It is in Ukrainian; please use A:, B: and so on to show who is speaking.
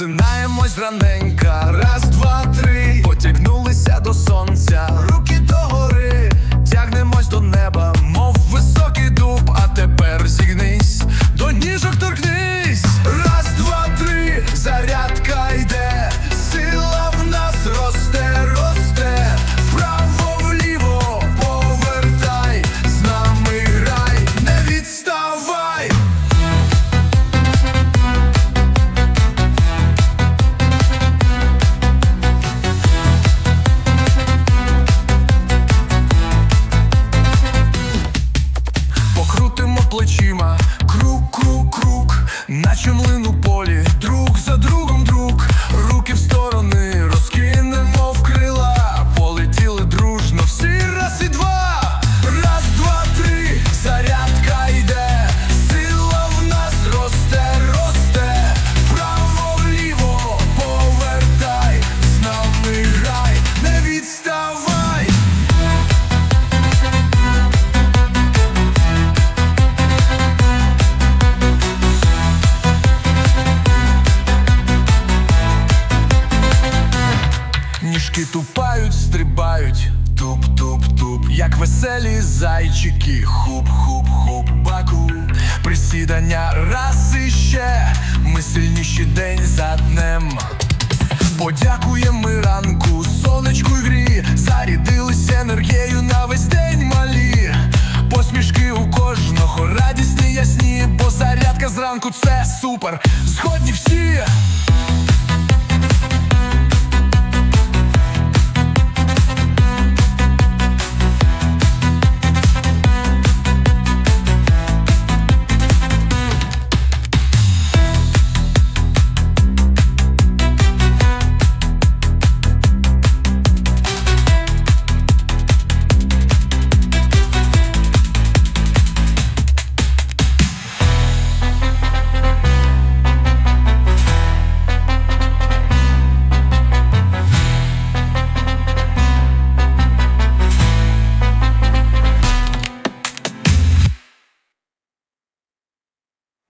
A: просинаємось раненька, раз, два, три. Ніжки тупають, стрибають, туп-туп-туп, як веселі зайчики, хуп-хуп-хуп, баку, присідання раз іще, ми сильніші день за днем. Подякуємо ми ранку, сонечку й грі, зарядились енергією на весь день малі. Посмішки у кожного радісні ясні, бо зарядка зранку це супер. Згодні всі.